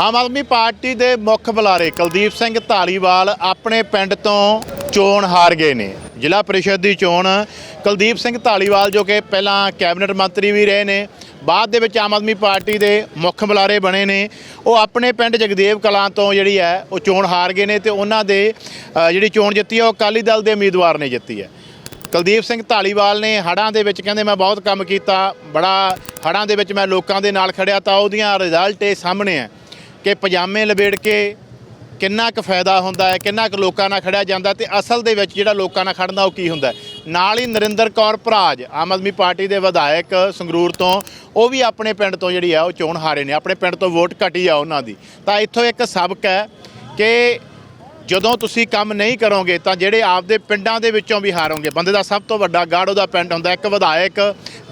ਆਮ Aadmi party ਦੇ ਮੁੱਖ ਬੁਲਾਰੇ ਕੁਲਦੀਪ ਸਿੰਘ ਢਾਲੀਵਾਲ ਆਪਣੇ ਪਿੰਡ ਤੋਂ ਚੋਣ ਹਾਰ ਗਏ ਨੇ। ਜ਼ਿਲ੍ਹਾ ਪਰਿਸ਼ਦ ਦੀ ਚੋਣ ਕੁਲਦੀਪ ਸਿੰਘ ਢਾਲੀਵਾਲ ਜੋ ਕਿ ਪਹਿਲਾਂ ਕੈਬਨਿਟ ਮੰਤਰੀ ਵੀ ਰਹੇ ਨੇ, ਬਾਅਦ ਦੇ ਵਿੱਚ ਆਮ ਆਦਮੀ ਪਾਰਟੀ ਦੇ ਮੁੱਖ ਬੁਲਾਰੇ ਬਣੇ ਨੇ। ਉਹ ਆਪਣੇ ਪਿੰਡ ਜਗਦੇਵ ਕਲਾਂ ਤੋਂ ਜਿਹੜੀ ਹੈ, ਉਹ ਚੋਣ ਹਾਰ ਗਏ ਨੇ ਤੇ ਉਹਨਾਂ ਦੇ ਜਿਹੜੀ ਚੋਣ ਜਿੱਤੀ ਹੈ, ਉਹ ਅਕਾਲੀ ਦਲ ਦੇ ਉਮੀਦਵਾਰ ਨੇ ਜਿੱਤੀ ਹੈ। ਕੁਲਦੀਪ ਸਿੰਘ ਢਾਲੀਵਾਲ ਨੇ ਹੜਾਂ ਦੇ ਵਿੱਚ ਕਹਿੰਦੇ, ਮੈਂ ਬਹੁਤ ਕੰਮ ਕੀਤਾ, ਬੜਾ ਹੜਾਂ ਦੇ ਵਿੱਚ ਮੈਂ ਲੋਕਾਂ ਦੇ ਨਾਲ ਖੜਿਆ ਤਾਂ ਉਹਦੀਆਂ ਰਿਜ਼ਲਟ ਇਹ ਸਾਹਮਣੇ ਹੈ। ਕਿ ਪਜਾਮੇ ਲਵੇੜ ਕੇ ਕਿੰਨਾ ਕੁ ਫਾਇਦਾ ਹੁੰਦਾ ਹੈ, ਕਿੰਨਾ ਕੁ ਲੋਕਾਂ ਨਾਲ ਖੜਿਆ ਜਾਂਦਾ ਤੇ ਅਸਲ ਦੇ ਵਿੱਚ ਜਿਹੜਾ ਲੋਕਾਂ ਨਾਲ ਖੜਨਾ ਉਹ ਕੀ ਹੁੰਦਾ ਨਾਲ ਹੀ ਨਰਿੰਦਰ ਕੌਰ ਭਰਾਜ, ਆਮ ਆਦਮੀ ਪਾਰਟੀ ਦੇ ਵਿਧਾਇਕ ਸੰਗਰੂਰ ਤੋਂ, ਉਹ ਵੀ ਆਪਣੇ ਪਿੰਡ ਤੋਂ ਜਿਹੜੀ ਆ ਉਹ ਚੋਣ ਹਾਰੇ ਨੇ, ਆਪਣੇ ਪਿੰਡ ਤੋਂ ਵੋਟ ਘਟੀ ਆ ਉਹਨਾਂ ਦੀ। ਤਾਂ ਇੱਥੋਂ ਇੱਕ ਸਬਕ ਹੈ ਕਿ ਜਦੋਂ ਤੁਸੀਂ ਕੰਮ ਨਹੀਂ ਕਰੋਗੇ ਤਾਂ ਜਿਹੜੇ ਆਪਦੇ ਪਿੰਡਾਂ ਦੇ ਵਿੱਚੋਂ ਵੀ ਹਾਰੋਗੇ। ਬੰਦੇ ਦਾ ਸਭ ਤੋਂ ਵੱਡਾ ਗਾੜ ਉਹਦਾ ਪਿੰਡ ਹੁੰਦਾ ਇੱਕ ਵਿਧਾਇਕ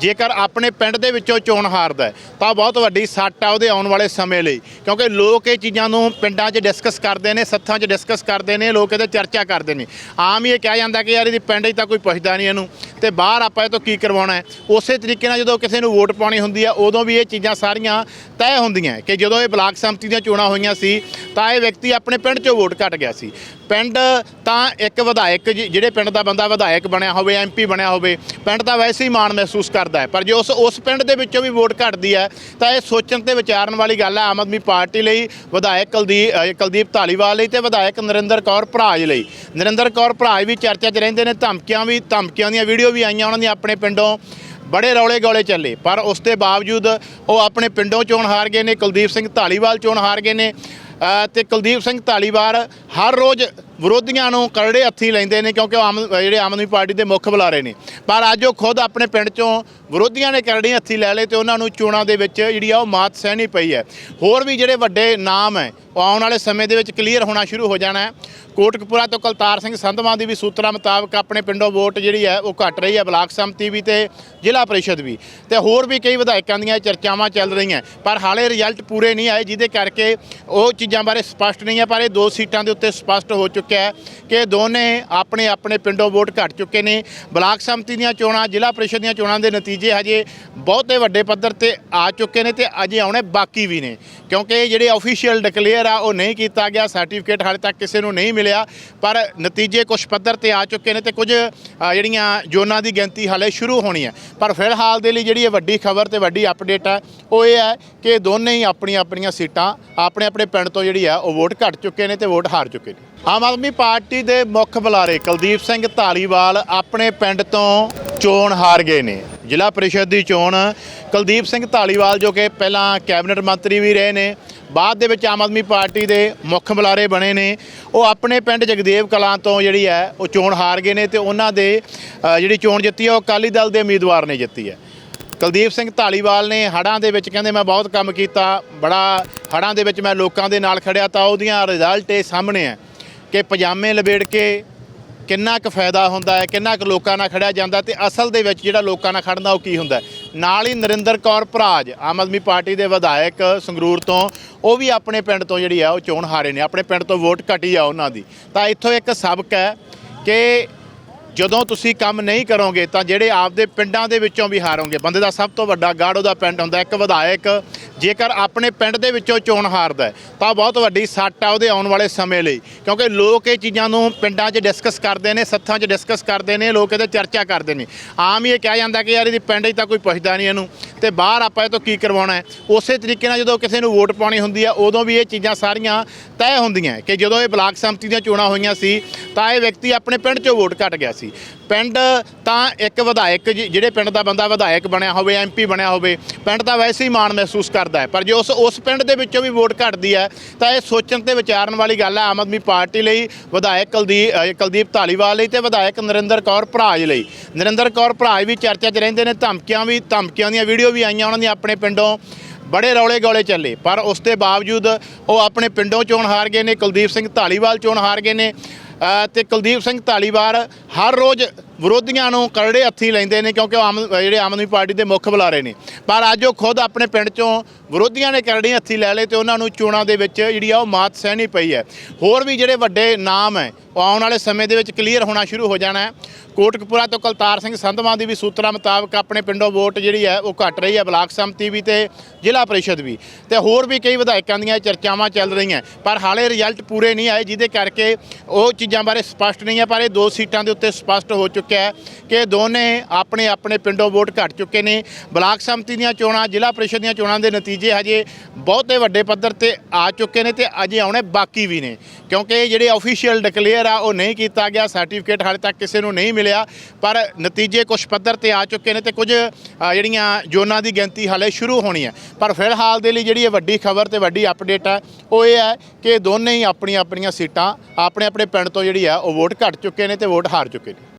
ਜੇਕਰ ਆਪਣੇ ਪਿੰਡ ਦੇ ਵਿੱਚੋਂ ਚੋਣ ਹਾਰਦਾ ਹੈ, ਤਾਂ ਬਹੁਤ ਵੱਡੀ ਸੱਟ ਆ ਉਹਦੇ ਆਉਣ ਵਾਲੇ ਸਮੇਂ ਲਈ। ਕਿਉਂਕਿ ਲੋਕ ਇਹ ਚੀਜ਼ਾਂ ਨੂੰ ਪਿੰਡਾਂ 'ਚ ਡਿਸਕਸ ਕਰਦੇ ਨੇ ਸੱਥਾਂ 'ਚ ਡਿਸਕਸ ਕਰਦੇ ਨੇ ਲੋਕ ਇਹਦੇ ਚਰਚਾ ਕਰਦੇ ਨੇ। ਆਮ ਹੀ ਇਹ ਕਿਹਾ ਜਾਂਦਾ ਕਿ ਯਾਰ ਇਹਦੀ ਪਿੰਡ 'ਚ ਤਾਂ ਕੋਈ ਪੁੱਛਦਾ ਨਹੀਂ ਇਹਨੂੰ। ਤੇ ਬਾਹਰ ਆਪਾਂ ਇਹ ਤੋਂ ਕੀ ਕਰਵਾਉਣਾ ਹੈ? ਉਸੇ ਤਰੀਕੇ ਨਾਲ ਜਦੋਂ ਕਿਸੇ ਨੂੰ ਵੋਟ ਪਾਉਣੀ ਹੁੰਦੀ ਆ ਉਦੋਂ ਵੀ ਇਹ ਚੀਜ਼ਾਂ ਸਾਰੀਆਂ ਤੈਅ ਹੁੰਦੀਆਂ ਕਿ ਜਦੋਂ ਇਹ ਬਲਾਕ ਸੰਮਤੀ ਦੀਆਂ ਚੋਣਾਂ ਹੋਈਆਂ ਸੀ ਤਾਂ ਇਹ ਵਿਅਕਤੀ ਆਪਣੇ ਪਿੰਡ 'ਚੋਂ ਵੋਟ ਘਟ ਗਿਆ ਸੀ। ਪਿੰਡ ਤਾਂ ਇੱਕ ਵਿਧਾਇਕ ਜਿ- ਜਿਹੜੇ ਪਿੰਡ ਦਾ ਬੰਦਾ ਵਿਧਾਇਕ ਬਣਿਆ ਹੋਵੇ ਐਮਪੀ ਬਣਿਆ ਹੋਵੇ ਪਿੰਡ ਤਾਂ ਵੈਸੇ ਹੀ ਮਾਣ ਮਹਿਸੂਸ ਕਰਦਾ ਹੈ। ਪਰ ਜੇ ਉਸ ਉਸ ਪਿੰਡ ਦੇ ਵਿੱਚੋਂ ਵੀ ਵੋਟ ਘਟਦੀ ਹੈ ਤਾਂ ਇਹ ਸੋਚਣ ਤੇ ਵਿਚਾਰਨ ਵਾਲੀ ਗੱਲ ਹੈ ਆਮ ਆਦਮੀ ਪਾਰਟੀ ਲਈ ਵਿਧਾਇਕ ਕੁਲਦੀਪ ਕੁਲਦੀਪ ਢਾਲੀਵਾਲ ਲਈ ਤੇ ਵਿਧਾਇਕ ਨਰਿੰਦਰ ਕੌਰ ਭਰਾਜ ਲਈ। ਨਰਿੰਦਰ ਕੌਰ ਭਰਾਜ ਵੀ ਚਰਚਾ 'ਚ ਰਹਿੰਦੇ ਨੇ ਧਮਕੀਆਂ ਵੀ ਧਮਕੀਆਂ ਦੀਆਂ ਵੀਡੀਓ ਵੀ ਆਈਆਂ ਉਹਨਾਂ ਦੀਆਂ ਆਪਣੇ ਪਿੰਡੋਂ ਬੜੇ ਰੌਲੇ ਗੌਲੇ ਚੱਲੇ। ਪਰ ਉਸ ਦੇ ਬਾਵਜੂਦ ਉਹ ਆਪਣੇ ਪਿੰਡੋਂ ਚੋਣ ਹਾਰ ਗਏ ਨੇ ਕੁਲਦੀਪ ਸਿੰਘ ਢਾਲੀਵਾਲ ਚੋਣ ਹਾਰ ਗਏ ਨੇ ਅ, ਤੇ ਕੁਲਦੀਪ ਸਿੰਘ ਢਾਲੀਵਾਲ ਹਰ ਰੋਜ਼ ਵਿਰੋਧੀਆਂ ਨੂੰ ਕਰੜੇ ਹੱਥੀ ਲੈਂਦੇ ਨੇ ਕਿਉਂਕਿ ਉਹ ਆਮ, ਜਿਹੜੇ ਆਮ ਆਦਮੀ ਪਾਰਟੀ ਦੇ ਮੁੱਖ ਬੁਲਾਰੇ ਨੇ। ਪਰ ਅੱਜ ਉਹ ਖੁਦ ਆਪਣੇ ਪਿੰਡ ਚੋਂ ਵਿਰੋਧੀਆਂ ਨੇ ਕਰੜੇ ਹੱਥੀ ਲੈ ਲਏ ਤੇ ਉਹਨਾਂ ਨੂੰ ਚੋਣਾਂ ਦੇ ਵਿੱਚ ਜਿਹੜੀ ਆ ਉਹ ਮਾਤ ਸਹਿਣੀ ਪਈ ਹੈ। ਹੋਰ ਵੀ ਜਿਹੜੇ ਵੱਡੇ ਨਾਮ ਹੈ, ਉਹ ਆਉਣ ਵਾਲੇ ਸਮੇਂ ਦੇ ਵਿੱਚ ਕਲੀਅਰ ਹੋਣਾ ਸ਼ੁਰੂ ਹੋ ਜਾਣਾ ਹੈ। ਕੋਟਕਪੂਰਾ ਤੋਂ ਕਲਤਾਰ ਸਿੰਘ ਸੰਧਵਾਂ ਦੀ ਵੀ ਸੂਤਰਾਂ ਮੁਤਾਬਕ ਆਪਣੇ ਪਿੰਡੋਂ ਵੋਟ ਜਿਹੜੀ ਹੈ ਉਹ ਘਟ ਰਹੀ ਹੈ, ਬਲਾਕ ਸੰਮਤੀ ਵੀ ਤੇ ਜ਼ਿਲ੍ਹਾ ਪਰਿਸ਼ਦ ਵੀ। ਤੇ ਹੋਰ ਵੀ ਕਈ ਵਿਧਾਇਕਾਂ ਦੀਆਂ ਚਰਚਾਵਾਂ ਚੱਲ ਰਹੀਆਂ। ਪਰ ਹਾਲੇ ਰਿਜ਼ਲਟ ਪੂਰੇ ਨਹੀਂ ਆਏ, ਜਿਹਦੇ ਕਰਕੇ ਉਹ ਚੀਜ਼ਾਂ ਬਾਰੇ ਸਪਸ਼ਟ ਨਹੀਂ ਹੈ, ਪਰ ਇਹ ਦੋ ਸੀਟਾਂ ਦੇ ਉੱਤੇ ਸਪਸ਼ਟ ਹੋ ਚੁੱਕਿਆ ਹੈ ਕਿ ਦੋਨੇ ਆਪਣੇ ਆਪਣੇ ਪਿੰਡੋਂ ਵੋਟ ਘਟ ਚੁੱਕੇ ਨੇ। ਬਲਾਕ ਸੰਮਤੀ ਦੀਆਂ ਚੋਣਾਂ, ਜ਼ਿਲ੍ਹਾ ਪ੍ਰੀਸ਼ਦ ਦੀਆਂ ਚੋਣਾਂ ਦੇ ਨਤੀਜੇ ਹਜੇ ਬਹੁਤੇ ਵੱਡੇ ਪੱਧਰ ਤੇ ਆ ਚੁੱਕੇ ਨੇ ਤੇ ਅਜੇ ਆਉਣੇ ਬਾਕੀ ਵੀ ਨੇ। ਕਿਉਂਕਿ ਜਿਹੜੇ ਅਫੀਸ਼ੀਅਲ ਡਿਕਲੇਅਰ ਆ, ਉਹ ਨਹੀਂ ਕੀਤਾ ਗਿਆ ਸਰਟੀਫਿਕੇਟ ਹਾਲੇ ਤੱਕ ਕਿਸੇ ਨੂੰ ਨਹੀਂ ਮਿਲਿਆ। ਪਰ ਨਤੀਜੇ ਕੁਝ ਪੱਧਰ ਤੇ ਆ ਚੁੱਕੇ ਨੇ ਤੇ ਕੁਝ ਜਿਹੜੀਆਂ ਜ਼ੋਨਾਂ ਦੀ ਗਿਣਤੀ ਹਾਲੇ ਸ਼ੁਰੂ ਹੋਣੀ ਹੈ। ਪਰ ਫਿਲਹਾਲ ਦੇ ਲਈ ਜਿਹੜੀ ਇਹ ਵੱਡੀ ਖਬਰ ਤੇ ਵੱਡੀ ਅਪਡੇਟ ਹੈ ਉਹ ਇਹ ਹੈ ਕਿ ਦੋਨੇ ਹੀ ਆਪਣੀਆਂ ਆਪਣੀਆਂ ਸੀਟਾਂ, ਆਪਣੇ ਆਪਣੇ ਪਿੰਡ ਤੋਂ ਜਿਹੜੀ ਆ, ਉਹ ਵੋਟ ਘਟ ਚੁੱਕੇ ਨੇ ਤੇ ਵੋਟ ਹਾਰ ਚੁੱਕੇ ਨੇ। ਆਮ ਆਦਮੀ ਪਾਰਟੀ ਦੇ ਮੁੱਖ ਬੁਲਾਰੇ ਕੁਲਦੀਪ ਸਿੰਘ ਢਾਲੀਵਾਲ ਆਪਣੇ ਪਿੰਡ ਤੋਂ ਚੋਣ ਹਾਰ ਗਏ ਨੇ। ਜ਼ਿਲ੍ਹਾ ਪਰਿਸ਼ਦ ਦੀ ਚੋਣ ਕੁਲਦੀਪ ਸਿੰਘ ਢਾਲੀਵਾਲ ਜੋ ਕਿ ਪਹਿਲਾਂ ਕੈਬਨਿਟ ਮੰਤਰੀ ਵੀ ਰਹੇ ਨੇ, ਬਾਅਦ ਦੇ ਵਿੱਚ ਆਮ ਆਦਮੀ ਪਾਰਟੀ ਦੇ ਮੁੱਖ ਬੁਲਾਰੇ ਬਣੇ ਨੇ। ਉਹ ਆਪਣੇ ਪਿੰਡ ਜਗਦੇਵ ਕਲਾਂ ਤੋਂ ਜਿਹੜੀ ਹੈ, ਉਹ ਚੋਣ ਹਾਰ ਗਏ ਨੇ ਤੇ ਉਹਨਾਂ ਦੇ ਜਿਹੜੀ ਚੋਣ ਜਿੱਤੀ ਹੈ, ਉਹ ਅਕਾਲੀ ਦਲ ਦੇ ਉਮੀਦਵਾਰ ਨੇ ਜਿੱਤੀ ਹੈ। ਕੁਲਦੀਪ ਸਿੰਘ ਢਾਲੀਵਾਲ ਨੇ ਹੜਾਂ ਦੇ ਵਿੱਚ ਕਹਿੰਦੇ, ਮੈਂ ਬਹੁਤ ਕੰਮ ਕੀਤਾ, ਬੜਾ ਹੜਾਂ ਦੇ ਵਿੱਚ ਮੈਂ ਲੋਕਾਂ ਦੇ ਨਾਲ ਖੜਿਆ ਤਾਂ ਉਹਦੀਆਂ ਰਿਜ਼ਲਟ ਇਹ ਸਾਹਮਣੇ ਹੈ ਕਿ ਪਜਾਮੇ ਲਵੇੜ ਕੇ ਕਿੰਨਾ ਕੁ ਫਾਇਦਾ ਹੁੰਦਾ ਹੈ, ਕਿੰਨਾ ਕੁ ਲੋਕਾਂ ਨਾਲ ਖੜਿਆ ਜਾਂਦਾ ਤੇ ਅਸਲ ਦੇ ਵਿੱਚ ਜਿਹੜਾ ਲੋਕਾਂ ਨਾਲ ਖੜਨਾ ਉਹ ਕੀ ਹੁੰਦਾ ਨਾਲ ਹੀ ਨਰਿੰਦਰ ਕੌਰ ਭਰਾਜ, ਆਮ ਆਦਮੀ ਪਾਰਟੀ ਦੇ ਵਿਧਾਇਕ ਸੰਗਰੂਰ ਤੋਂ, ਉਹ ਵੀ ਆਪਣੇ ਪਿੰਡ ਤੋਂ ਜਿਹੜੀ ਆ ਉਹ ਚੋਣ ਹਾਰੇ ਨੇ, ਆਪਣੇ ਪਿੰਡ ਤੋਂ ਵੋਟ ਘਟੀ ਆ ਉਹਨਾਂ ਦੀ। ਤਾਂ ਇੱਥੋਂ ਇੱਕ ਸਬਕ ਹੈ ਕਿ ਜਦੋਂ ਤੁਸੀਂ ਕੰਮ ਨਹੀਂ ਕਰੋਗੇ ਤਾਂ ਜਿਹੜੇ ਆਪਦੇ ਪਿੰਡਾਂ ਦੇ ਵਿੱਚੋਂ ਵੀ ਹਾਰੋਗੇ। ਬੰਦੇ ਦਾ ਸਭ ਤੋਂ ਵੱਡਾ ਗਾੜ ਉਹਦਾ ਪਿੰਡ ਹੁੰਦਾ ਇੱਕ ਵਿਧਾਇਕ ਜੇਕਰ ਆਪਣੇ ਪਿੰਡ ਦੇ ਵਿੱਚੋਂ ਚੋਣ ਹਾਰਦਾ ਹੈ, ਤਾਂ ਬਹੁਤ ਵੱਡੀ ਸੱਟ ਆ ਉਹਦੇ ਆਉਣ ਵਾਲੇ ਸਮੇਂ ਲਈ। ਕਿਉਂਕਿ ਲੋਕ ਇਹ ਚੀਜ਼ਾਂ ਨੂੰ ਪਿੰਡਾਂ 'ਚ ਡਿਸਕਸ ਕਰਦੇ ਨੇ ਸੱਥਾਂ 'ਚ ਡਿਸਕਸ ਕਰਦੇ ਨੇ ਲੋਕ ਇਹਦੇ ਚਰਚਾ ਕਰਦੇ ਨੇ। ਆਮ ਹੀ ਇਹ ਕਿਹਾ ਜਾਂਦਾ ਕਿ ਯਾਰ ਇਹਦੀ ਪਿੰਡ 'ਚ ਤਾਂ ਕੋਈ ਪੁੱਛਦਾ ਨਹੀਂ ਇਹਨੂੰ। ਤੇ ਬਾਹਰ ਆਪਾਂ ਇਹ ਤੋਂ ਕੀ ਕਰਵਾਉਣਾ ਹੈ? ਉਸੇ ਤਰੀਕੇ ਨਾਲ ਜਦੋਂ ਕਿਸੇ ਨੂੰ ਵੋਟ ਪਾਉਣੀ ਹੁੰਦੀ ਆ ਉਦੋਂ ਵੀ ਇਹ ਚੀਜ਼ਾਂ ਸਾਰੀਆਂ ਤੈਅ ਹੁੰਦੀਆਂ ਕਿ ਜਦੋਂ ਇਹ ਬਲਾਕ ਸੰਮਤੀ ਦੀਆਂ ਚੋਣਾਂ ਹੋਈਆਂ ਸੀ ਤਾਂ ਇਹ ਵਿਅਕਤੀ ਆਪਣੇ ਪਿੰਡ 'ਚੋਂ ਵੋਟ ਘਟ ਗਿਆ ਸੀ। ਪਿੰਡ ਤਾਂ ਇੱਕ ਵਿਧਾਇਕ ਜਿ- ਜਿਹੜੇ ਪਿੰਡ ਦਾ ਬੰਦਾ ਵਿਧਾਇਕ ਬਣਿਆ ਹੋਵੇ ਐਮਪੀ ਬਣਿਆ ਹੋਵੇ ਪਿੰਡ ਤਾਂ ਵੈਸੇ ਹੀ ਮਾਣ ਮਹਿਸੂਸ ਕਰਦਾ ਹੈ। ਪਰ ਜੇ ਉਸ ਉਸ ਪਿੰਡ ਦੇ ਵਿੱਚੋਂ ਵੀ ਵੋਟ ਘਟਦੀ ਹੈ ਤਾਂ ਇਹ ਸੋਚਣ ਤੇ ਵਿਚਾਰਨ ਵਾਲੀ ਗੱਲ ਹੈ ਆਮ ਆਦਮੀ ਪਾਰਟੀ ਲਈ ਵਿਧਾਇਕ ਕੁਲਦੀਪ ਕੁਲਦੀਪ ਢਾਲੀਵਾਲ ਲਈ ਤੇ ਵਿਧਾਇਕ ਨਰਿੰਦਰ ਕੌਰ ਭਰਾਜ ਲਈ। ਨਰਿੰਦਰ ਕੌਰ ਭਰਾਜ ਵੀ ਚਰਚਾ 'ਚ ਰਹਿੰਦੇ ਨੇ ਧਮਕੀਆਂ ਵੀ ਧਮਕੀਆਂ ਦੀਆਂ ਵੀਡੀਓ ਵੀ ਆਈਆਂ ਉਹਨਾਂ ਦੀਆਂ ਆਪਣੇ ਪਿੰਡੋਂ ਬੜੇ ਰੌਲੇ ਗੌਲੇ ਚੱਲੇ। ਪਰ ਉਸ ਦੇ ਬਾਵਜੂਦ ਉਹ ਆਪਣੇ ਪਿੰਡੋਂ ਚੋਣ ਹਾਰ ਗਏ ਨੇ ਕੁਲਦੀਪ ਸਿੰਘ ਢਾਲੀਵਾਲ ਚੋਣ ਹਾਰ ਗਏ ਨੇ ਅ, ਤੇ ਕੁਲਦੀਪ ਸਿੰਘ ਢਾਲੀਵਾਲ ਹਰ ਰੋਜ਼ ਵਿਰੋਧੀਆਂ ਨੂੰ ਕਰੜੇ ਹੱਥੀ ਲੈਂਦੇ ਨੇ ਕਿਉਂਕਿ ਉਹ ਆਮ, ਜਿਹੜੇ ਆਮ ਆਦਮੀ ਪਾਰਟੀ ਦੇ ਮੁੱਖ ਬੁਲਾਰੇ ਨੇ। ਪਰ ਅੱਜ ਉਹ ਖੁਦ ਆਪਣੇ ਪਿੰਡ ਚੋਂ ਵਿਰੋਧੀਆਂ ਨੇ ਕਰੜੇ ਹੱਥੀ ਲੈ ਲਏ ਤੇ ਉਹਨਾਂ ਨੂੰ ਚੋਣਾਂ ਦੇ ਵਿੱਚ ਜਿਹੜੀ ਆ ਉਹ ਮਾਤ ਸਹਿਣੀ ਪਈ ਹੈ। ਹੋਰ ਵੀ ਜਿਹੜੇ ਵੱਡੇ ਨਾਮ ਹੈ, ਉਹ ਆਉਣ ਵਾਲੇ ਸਮੇਂ ਦੇ ਵਿੱਚ ਕਲੀਅਰ ਹੋਣਾ ਸ਼ੁਰੂ ਹੋ ਜਾਣਾ ਹੈ। ਕੋਟਕਪੂਰਾ ਤੋਂ ਕਲਤਾਰ ਸਿੰਘ ਸੰਧਵਾਂ ਦੀ ਵੀ ਸੂਤਰਾਂ ਮੁਤਾਬਕ ਆਪਣੇ ਪਿੰਡੋਂ ਵੋਟ ਜਿਹੜੀ ਹੈ ਉਹ ਘਟ ਰਹੀ ਹੈ, ਬਲਾਕ ਸੰਮਤੀ ਵੀ ਤੇ ਜ਼ਿਲ੍ਹਾ ਪਰਿਸ਼ਦ ਵੀ। ਤੇ ਹੋਰ ਵੀ ਕਈ ਵਿਧਾਇਕਾਂ ਦੀਆਂ ਚਰਚਾਵਾਂ ਚੱਲ ਰਹੀਆਂ। ਪਰ ਹਾਲੇ ਰਿਜ਼ਲਟ ਪੂਰੇ ਨਹੀਂ ਆਏ, ਜਿਹਦੇ ਕਰਕੇ ਉਹ ਚੀਜ਼ਾਂ ਬਾਰੇ ਸਪਸ਼ਟ ਨਹੀਂ ਹੈ, ਪਰ ਇਹ ਦੋ ਸੀਟਾਂ ਦੇ ਉੱਤੇ ਸਪਸ਼ਟ ਹੋ ਚੁੱਕਿਆ ਹੈ ਕਿ ਦੋਨੇ ਆਪਣੇ ਆਪਣੇ ਪਿੰਡੋਂ ਵੋਟ ਘਟ ਚੁੱਕੇ ਨੇ। ਬਲਾਕ ਸੰਮਤੀ ਦੀਆਂ ਚੋਣਾਂ, ਜ਼ਿਲ੍ਹਾ ਪ੍ਰੀਸ਼ਦ ਦੀਆਂ ਚੋਣਾਂ ਦੇ ਨਤੀਜੇ ਹਜੇ ਬਹੁਤੇ ਵੱਡੇ ਪੱਧਰ ਤੇ ਆ ਚੁੱਕੇ ਨੇ ਤੇ ਅਜੇ ਆਉਣੇ ਬਾਕੀ ਵੀ ਨੇ। ਕਿਉਂਕਿ ਜਿਹੜੇ ਅਫੀਸ਼ੀਅਲ ਡਿਕਲੇਅਰ ਆ, ਉਹ ਨਹੀਂ ਕੀਤਾ ਗਿਆ ਸਰਟੀਫਿਕੇਟ ਹਾਲੇ ਤੱਕ ਕਿਸੇ ਨੂੰ ਨਹੀਂ ਮਿਲਿਆ। ਪਰ ਨਤੀਜੇ ਕੁਝ ਪੱਧਰ ਤੇ ਆ ਚੁੱਕੇ ਨੇ ਤੇ ਕੁਝ ਜਿਹੜੀਆਂ ਜ਼ੋਨਾਂ ਦੀ ਗਿਣਤੀ ਹਾਲੇ ਸ਼ੁਰੂ ਹੋਣੀ ਹੈ। ਪਰ ਫਿਲਹਾਲ ਦੇ ਲਈ ਜਿਹੜੀ ਇਹ ਵੱਡੀ ਖਬਰ ਤੇ ਵੱਡੀ ਅਪਡੇਟ ਹੈ ਉਹ ਇਹ ਹੈ ਕਿ ਦੋਨੇ ਹੀ ਆਪਣੀਆਂ ਆਪਣੀਆਂ ਸੀਟਾਂ, ਆਪਣੇ ਆਪਣੇ ਪਿੰਡ ਤੋਂ ਜਿਹੜੀ ਆ, ਉਹ ਵੋਟ ਘਟ ਚੁੱਕੇ ਨੇ ਤੇ ਵੋਟ ਹਾਰ ਚੁੱਕੇ ਨੇ